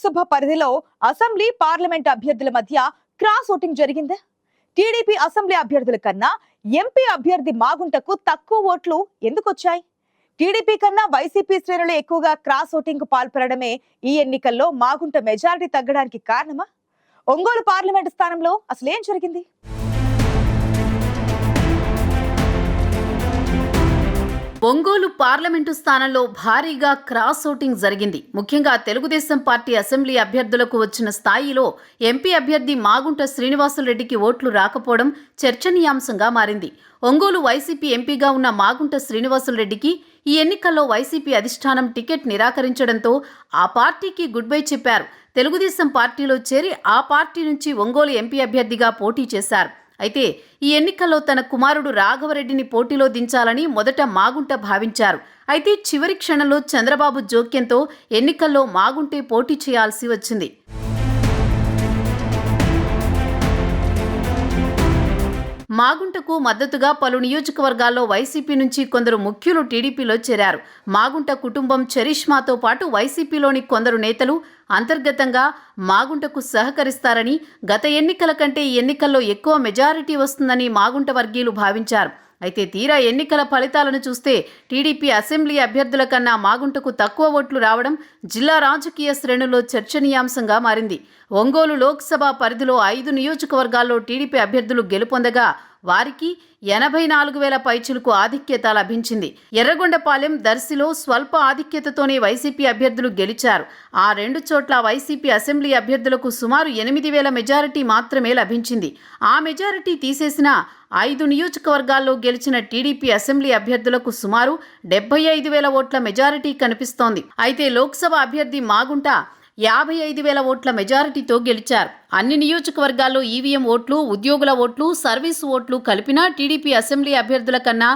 లోక్సభ పరిధిలో assembly parliament అభ్యర్థుల మధ్య క్రాస్ ఓటింగ్ జరిగింది. టీడీపీ అసెంబ్లీ అభ్యర్థుల కన్నా ఎంపీ అభ్యర్థి మాగుంటకు తక్కువ ఓట్లు ఎందుకు వచ్చాయి? టీడీపీ కన్నా వైసీపీ శ్రేణులు ఎక్కువగా క్రాస్ ఓటింగ్కు పాల్పడమే ఈ ఎన్నికల్లో మాగుంట మెజారిటీ తగ్గడానికి కారణమా? ఒంగోలు పార్లమెంట్ స్థానంలో అసలు ఏం జరిగింది? ఒంగోలు పార్లమెంటు స్థానంలో భారీగా క్రాస్ ఓటింగ్ జరిగింది. ముఖ్యంగా తెలుగుదేశం పార్టీ అసెంబ్లీ అభ్యర్థులకు వచ్చిన స్థాయిలో ఎంపీ అభ్యర్థి మాగుంట శ్రీనివాసులరెడ్డికి ఓట్లు రాకపోవడం చర్చనీయాంశంగా మారింది. ఒంగోలు వైసీపీ ఎంపీగా ఉన్న మాగుంట శ్రీనివాసులరెడ్డికి ఈ ఎన్నికల్లో వైసీపీ అధిష్టానం టికెట్ నిరాకరించడంతో ఆ పార్టీకి గుడ్ బై చెప్పారు. తెలుగుదేశం పార్టీలో చేరి ఆ పార్టీ నుంచి ఒంగోలు ఎంపీ అభ్యర్థిగా పోటీ చేశారు. అయితే ఈ ఎన్నికల్లో తన కుమారుడు రాఘవరెడ్డిని పోటీలో దించాలని మొదట మాగుంట భావించారు. అయితే చివరి క్షణంలో చంద్రబాబు జోక్యంతో ఎన్నికల్లో మాగుంటే పోటీ చేయాల్సి వచ్చింది. మాగుంటకు మద్దతుగా పలు నియోజకవర్గాల్లో వైసీపీ నుంచి కొందరు ముఖ్యులు టీడీపీలో చేరారు. మాగుంట కుటుంబం చరిష్మాతో పాటు వైసీపీలోని కొందరు నేతలు అంతర్గతంగా మాగుంటకు సహకరిస్తారని గత ఎన్నికల కంటే ఈ ఎన్నికల్లో ఎక్కువ మెజారిటీ వస్తుందని మాగుంట వర్గీయులు భావించారు. అయితే తీరా ఎన్నికల ఫలితాలను చూస్తే టీడీపీ అసెంబ్లీ అభ్యర్థుల కన్నా మాగుంటకు తక్కువ ఓట్లు రావడం జిల్లా రాజకీయ శ్రేణుల్లో చర్చనీయాంశంగా మారింది. ఒంగోలు లోక్సభ పరిధిలో ఐదు నియోజకవర్గాల్లో టీడీపీ అభ్యర్థులు గెలుపొందగా వారికి ఎనభై నాలుగు వేల పైచులకు ఆధిక్యత లభించింది. ఎర్రగొండపాలెం దర్శిలో స్వల్ప ఆధిక్యతతోనే వైసీపీ అభ్యర్థులు గెలిచారు. ఆ రెండు చోట్ల వైసీపీ అసెంబ్లీ అభ్యర్థులకు సుమారు ఎనిమిది వేల మెజారిటీ మాత్రమే లభించింది. ఆ మెజారిటీ తీసేసిన ఐదు నియోజకవర్గాల్లో గెలిచిన టీడీపీ అసెంబ్లీ అభ్యర్థులకు సుమారు డెబ్బై ఐదు వేల ఓట్ల మెజారిటీ కనిపిస్తోంది. అయితే లోక్సభ అభ్యర్థి మాగుంట యాభై ఐదు వేల ఓట్ల మెజారిటీతో గెలిచారు. అన్ని నియోజకవర్గాల్లో ఈవీఎం ఓట్లు ఉద్యోగుల ఓట్లు సర్వీసు ఓట్లు కలిపినా టీడీపీ అసెంబ్లీ అభ్యర్థుల కన్నా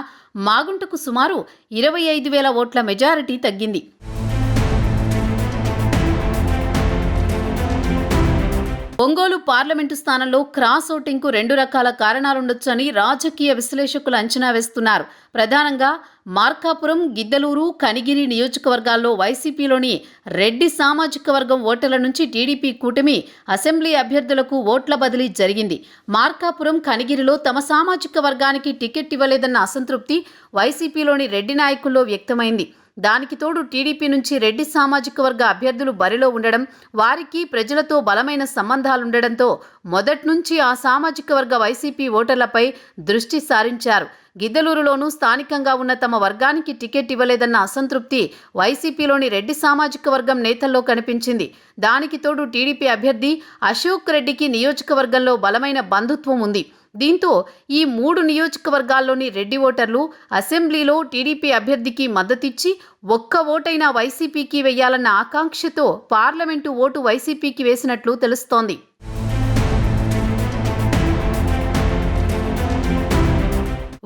మాగుంటకు సుమారు ఇరవై ఐదు వేల ఓట్ల మెజారిటీ తగ్గింది. ఒంగోలు పార్లమెంటు స్థానంలో క్రాస్ ఓటింగ్కు రెండు రకాల కారణాలుండొచ్చని రాజకీయ విశ్లేషకులు అంచనా వేస్తున్నారు. ప్రధానంగా మార్కాపురం గిద్దలూరు కనిగిరి నియోజకవర్గాల్లో వైసీపీలోని రెడ్డి సామాజిక వర్గం ఓటర్ల నుంచి టీడీపీ కూటమి అసెంబ్లీ అభ్యర్థులకు ఓట్ల బదిలీ జరిగింది. మార్కాపురం కనిగిరిలో తమ సామాజిక వర్గానికి టికెట్ ఇవ్వలేదన్న అసంతృప్తి వైసీపీలోని రెడ్డి నాయకుల్లో వ్యక్తమైంది. దానికి తోడు టీడీపీ నుంచి రెడ్డి సామాజిక వర్గ అభ్యర్థులు బరిలో ఉండడం వారికి ప్రజలతో బలమైన సంబంధాలుండడంతో మొదట్నుంచి ఆ సామాజిక వర్గ వైసీపీ ఓటర్లపై దృష్టి సారించారు. గిద్దలూరులోనూ స్థానికంగా ఉన్న తమ వర్గానికి టికెట్ ఇవ్వలేదన్న అసంతృప్తి వైసీపీలోని రెడ్డి సామాజిక వర్గం నేతల్లో కనిపించింది. దానికి తోడు టీడీపీ అభ్యర్థి అశోక్ రెడ్డికి నియోజకవర్గంలో బలమైన బంధుత్వం ఉంది. దీంతో ఈ మూడు నియోజకవర్గాల్లోని రెడ్డి ఓటర్లు అసెంబ్లీలో టీడీపీ అభ్యర్థికి మద్దతిచ్చి ఒక్క ఓటైనా వైసీపీకి వెయ్యాలన్న ఆకాంక్షతో పార్లమెంటు ఓటు వైసీపీకి వేసినట్లు తెలుస్తోంది.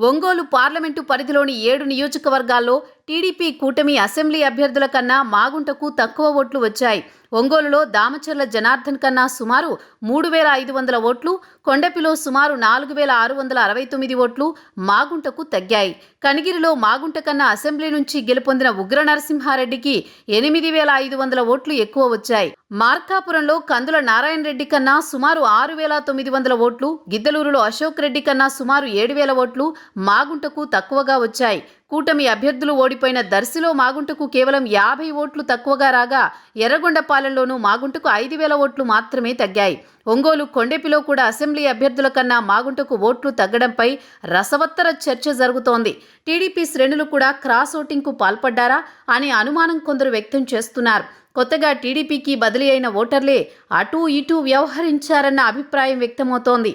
ఒంగోలు పార్లమెంటు పరిధిలోని ఏడు నియోజకవర్గాల్లో టీడీపీ కూటమి అసెంబ్లీ అభ్యర్థుల కన్నా మాగుంటకు తక్కువ ఓట్లు వచ్చాయి. ఒంగోలులో దామచర్ల జనార్దన్ కన్నా సుమారు మూడు వేల ఐదు వందల ఓట్లు కొండపిలో సుమారు నాలుగు వేల ఆరు వందల అరవై తొమ్మిది ఓట్లు మాగుంటకు తగ్గాయి. కనిగిరిలో మాగుంట కన్నా అసెంబ్లీ నుంచి గెలుపొందిన ఉగ్ర నరసింహారెడ్డికి ఎనిమిది వేల ఐదు వందల ఓట్లు ఎక్కువ వచ్చాయి. మార్కాపురంలో కందుల నారాయణ రెడ్డి కన్నా సుమారు ఆరు వేల తొమ్మిది వందల ఓట్లు గిద్దలూరులో అశోక్ రెడ్డి కన్నా సుమారు ఏడు వేల ఓట్లు మాగుంటకు తక్కువగా వచ్చాయి. కూటమి అభ్యర్థులు ఓడిపోయిన దర్శిలో మాగుంటకు కేవలం యాభై ఓట్లు తక్కువగా రాగా ఎర్రగొండపాలెంలోనూ మాగుంటకు ఐదు వేల ఓట్లు మాత్రమే తగ్గాయి. ఒంగోలు కొండెపిలో కూడా అసెంబ్లీ అభ్యర్థుల కన్నా మాగుంటకు ఓట్లు తగ్గడంపై రసవత్తర చర్చ జరుగుతోంది. టీడీపీ శ్రేణులు కూడా క్రాస్ ఓటింగ్కు పాల్పడ్డారా అనే అనుమానం కొందరు వ్యక్తం చేస్తున్నారు. కొత్తగా టీడీపీకి బదిలీ అయిన ఓటర్లే అటూ ఇటూ వ్యవహరించారన్న అభిప్రాయం వ్యక్తమవుతోంది.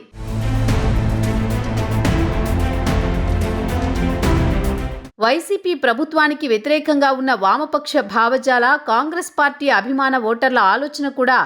వైసీపీ ప్రభుత్వానికి వ్యతిరేకంగా ఉన్న వామపక్ష భావజాల కాంగ్రెస్ పార్టీ అభిమాన ఓటర్ల ఆలోచన కూడా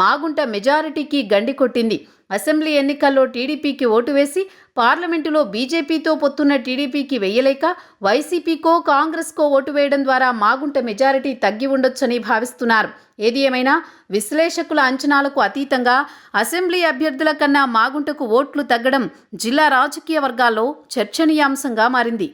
మాగుంట మెజారిటీకి గండి కొట్టింది. అసెంబ్లీ ఎన్నికల్లో టీడీపీకి ఓటు వేసి పార్లమెంటులో బీజేపీతో పొత్తున్న టీడీపీకి వెయ్యలేక వైసీపీకో కాంగ్రెస్కో ఓటు వేయడం ద్వారా మాగుంట మెజారిటీ తగ్గి ఉండొచ్చని భావిస్తున్నారు. ఏది ఏమైనా విశ్లేషకుల అంచనాలకు అతీతంగా అసెంబ్లీ అభ్యర్థుల కన్నా మాగుంటకు ఓట్లు తగ్గడం జిల్లా రాజకీయ వర్గాల్లో చర్చనీయాంశంగా మారింది.